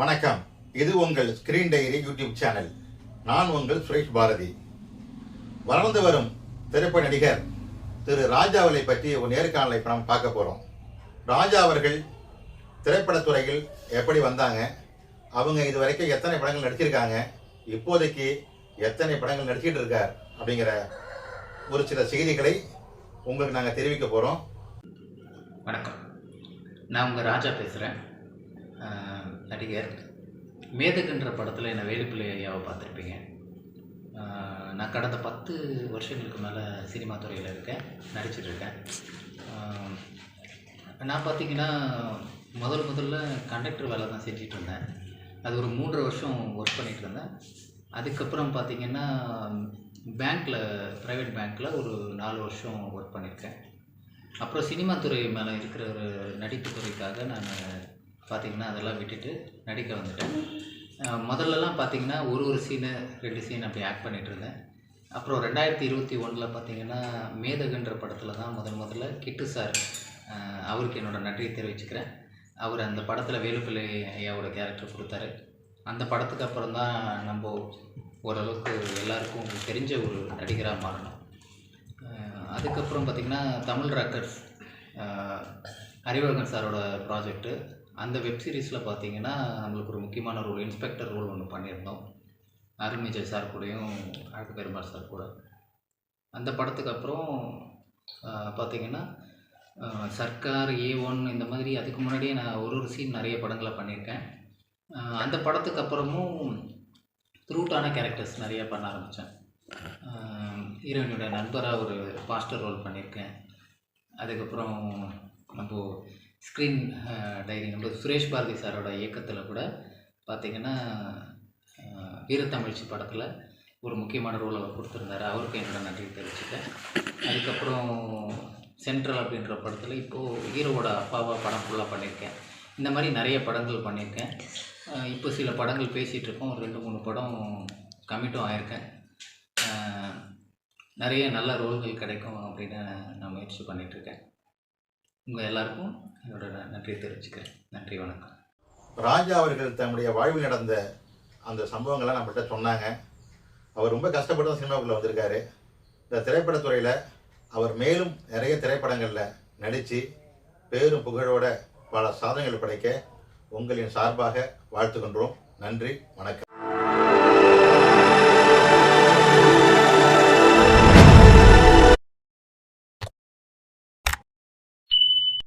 வணக்கம். இது உங்கள் ஸ்கிரீன் டைரி யூடியூப் சேனல் நான் உங்கள் சுரேஷ் பாரதி. வளர்ந்து வரும் திரைப்பட நடிகர் திரு ராஜாவளை பற்றி ஒரு நேர்காணலை இப்போ நம்ம பார்க்க போகிறோம் ராஜா அவர்கள் திரைப்படத்துறையில் எப்படி வந்தாங்க? அவங்க இது வரைக்கும் எத்தனை படங்கள் நடிச்சிருக்காங்க? இப்போதைக்கு எத்தனை படங்கள் நடிச்சிட்டு இருக்கார்? அப்படிங்கிற ஒரு சில செய்திகளை உங்களுக்கு நாங்கள் தெரிவிக்க போகிறோம் வணக்கம். நான் உங்கள் ராஜா பேசுகிறேன் நடிகர் மேதகுன்ற படத்தில் என்னை வேலுப்பிள்ளை ஐயாவை பார்த்துருப்பீங்க. நான் கடந்த பத்து வருஷங்களுக்கு மேலே சினிமா துறையில் இருக்கேன் நடிச்சிட்ருக்கேன் நான் பார்த்தீங்கன்னா முதல் முதல்ல கண்டக்டர் வேலை தான் செஞ்சிட்டு இருந்தேன். அது ஒரு மூன்று வருஷம் ஒர்க் பண்ணிகிட்டு இருந்தேன். அதுக்கப்புறம் பார்த்தீங்கன்னா பேங்க்கில் ப்ரைவேட் பேங்க்கில் ஒரு நாலு வருஷம் ஒர்க் பண்ணியிருக்கேன் அப்புறம் சினிமா துறை மேலே இருக்கிற ஒரு நடிப்பு துறைக்காக நான் பார்த்திங்கன்னா அதெல்லாம் விட்டுட்டு நடிக்க வந்துட்டேன். முதல்லலாம் பார்த்திங்கன்னா ஒரு ஒரு சீனு ரெண்டு சீன் அப்படி ஆக்ட் பண்ணிகிட்டு இருந்தேன். அப்புறம் ரெண்டாயிரத்தி இருபத்தி ஒன்றில் பார்த்திங்கன்னா மேதகுன்ற படத்தில் தான் முதல் முதல்ல கிட்டு சார் அவருக்கு என்னோடய நன்றியை தெரிவிச்சுக்கிறேன். அவர் அந்த படத்தில் வேலுப்பிள்ளை ஐயாவோட கேரக்டர் கொடுத்தாரு. அந்த படத்துக்கு அப்புறம் தான் நம்ம ஓரளவுக்கு எல்லாருக்கும் தெரிஞ்ச ஒரு நடிகராக மாறணும். அதுக்கப்புறம் பார்த்திங்கன்னா தமிழ் ராக்கர்ஸ் அறிவழகன் சாரோட ப்ராஜெக்ட்டு அந்த வெப் சீரிஸில் பார்த்தீங்கன்னா நம்மளுக்கு ஒரு முக்கியமான ரோல் இன்ஸ்பெக்டர் ரோல் ஒன்று பண்ணியிருந்தோம். அருண்விஜய் சார் கூடயும் அழகு பெருமாள் சார் கூட. அந்த படத்துக்கு அப்புறம் பார்த்திங்கன்னா பார்த்தீங்கன்னா சர்க்கார் ஏ ஒன் இந்த மாதிரி அதுக்கு முன்னாடியே நான் ஒரு ஒரு சீன் நிறைய படங்களை பண்ணியிருக்கேன். அந்த படத்துக்கு அப்புறமும் த்ரூட்டான கேரக்டர்ஸ் நிறைய பண்ண ஆரம்பித்தேன் ஹீரோயினோட நண்பராக ஒரு பாஸ்டர் ரோல் பண்ணியிருக்கேன். அதுக்கப்புறம் நம்ம ஸ்க்ரீன் டைரி நம்ம சுரேஷ் பாரதி சாரோட இயக்கத்தில் கூட பார்த்திங்கன்னா வீரத்தமிழ்ச்சி படத்தில் ஒரு முக்கியமான ரோல் அவர் கொடுத்துருந்தாரு. அவருக்கு என்னோட நன்றி தெரிவிச்சுட்டேன் அதுக்கப்புறம் சென்ட்ரல் அப்படின்ற படத்தில் இப்போது ஹீரோவோட அப்பாவாக படம் ஃபுல்லாக பண்ணியிருக்கேன் இந்த மாதிரி நிறைய படங்கள் பண்ணியிருக்கேன் இப்போ சில படங்கள் பேசிகிட்டு இருக்கோம். ஒரு ரெண்டு மூணு படம் கமிட்டும் ஆயிருக்கேன். நிறைய நல்ல ரோல்கள் கிடைக்கும் அப்படின்னு நான் முயற்சி பண்ணிகிட்ருக்கேன் உங்கள் எல்லாருக்கும் என்னோட நன்றியை தெரிவிச்சுக்கிறேன். நன்றி வணக்கம். ராஜா அவர்கள் தன்னுடைய வாழ்வில் நடந்த அந்த சம்பவங்கள்லாம் நம்மள்கிட்ட சொன்னாங்க. அவர் ரொம்ப கஷ்டப்பட்டு தான் சினிமாவுக்குள்ள வந்திருக்காரு. இந்த திரைப்படத்துறையில் அவர் மேலும் நிறைய திரைப்படங்களில் நடித்து பேரும் புகழோட பல சாதனைகள் படைக்க உங்களின் சார்பாக வாழ்த்துகின்றோம். நன்றி வணக்கம்.